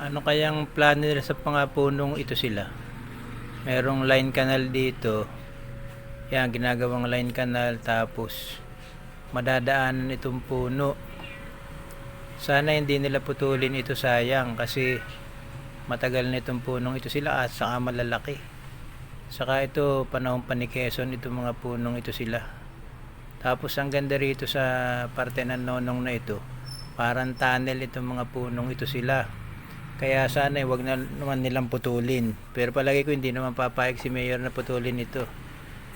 Ano kayang plano nila sa mga punong ito sila? Merong line canal dito. Yan, ginagawang line canal tapos madadaanan itong puno. Sana hindi nila putulin ito sayang kasi matagal na itong punong ito sila at saka malalaki. Saka ito panahon pa ni Quezon itong mga punong ito sila. Tapos ang ganda rito sa parte ng nonong na ito, parang tunnel itong mga punong ito sila. Kaya sana eh, wag na naman nilang putulin. Pero palagi ko hindi naman papayag si Mayor na putulin ito.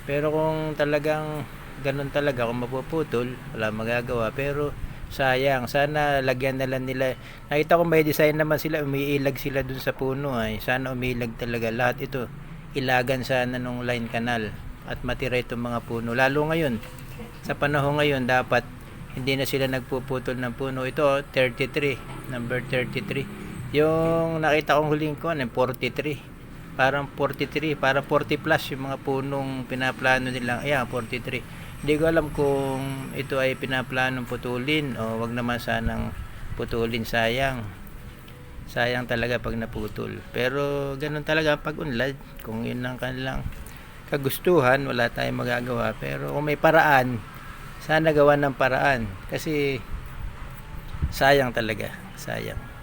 Pero kung talagang ganun talaga, kung mapuputol, wala magagawa. Pero sayang, sana lagyan na lang nila. Nakita ko may design naman sila, umiilag sila dun sa puno. Ay. Sana umiilag talaga. Lahat ito, ilagan sana nung line canal at matira itong mga puno. Lalo ngayon, sa panahon ngayon, dapat hindi na sila nagpuputol ng puno. Ito, 33, number 33. Yung nakita kong huling ko, ano, 43. Parang 43, para 40 plus yung mga punong pinaplano nilang. Ayan, 43. Hindi ko alam kung ito ay pinaplanong putulin o wag naman sanang putulin, sayang. Sayang talaga pag naputol. Pero ganun talaga pag unlad. Kung yun ang kanilang kagustuhan, wala tayong magagawa. Pero kung may paraan, sana gawa ng paraan. Kasi sayang talaga. Sayang.